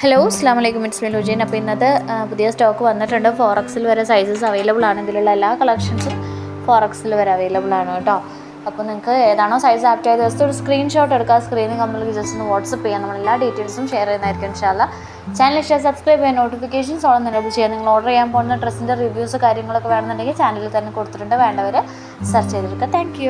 Hello അസ്ലാം വലൈക്കും it's me ലുജീൻ അപ്പോൾ ഇന്നത്തെ പുതിയ സ്റ്റോക്ക് വന്നിട്ടുണ്ട്. ഫോറക്സിൽ വരെ സൈസസ് അവൈലബിൾ ആണ്. ഇതിലുള്ള എല്ലാ കളക്ഷൻസും ഫോറക്സിൽ വരെ അവൈലബിൾ ആണ് കേട്ടോ. അപ്പോൾ നിങ്ങൾക്ക് ഏതാണോ സൈസ് ആപ്റ്റ് ആയത് ജസ്റ്റ് ഒരു സ്ക്രീൻഷോട്ട് എടുക്കുക സ്ക്രീനിൽ നമ്മൾ ജസ്റ്റ് ഒന്ന് വാട്സപ്പ് ചെയ്യാം. നമ്മൾ എല്ലാ ഡീറ്റെയിൽസും ഷെയർ ചെയ്യുന്നതായിരിക്കും ഇൻഷാല്ല ചാനൽ ഇഷ്ടം സബ്സ്ക്രൈബ് ചെയ്യാൻ നോട്ടിഫിക്കേഷൻസ് ഓളം എനേബിൾ ചെയ്യാം നിങ്ങൾ ഓർഡർ ചെയ്യാൻ പോകുന്ന ഡ്രസ്സിന്റെ റിവ്യൂസ് കാര്യങ്ങളൊക്കെ വേണമെന്നുണ്ടെങ്കിൽ ചാനലിൽ തന്നെ കൊടുത്തിട്ടുണ്ട്. വേണ്ടവർ സെർച്ച് ചെയ്തെടുക്കുക. താങ്ക്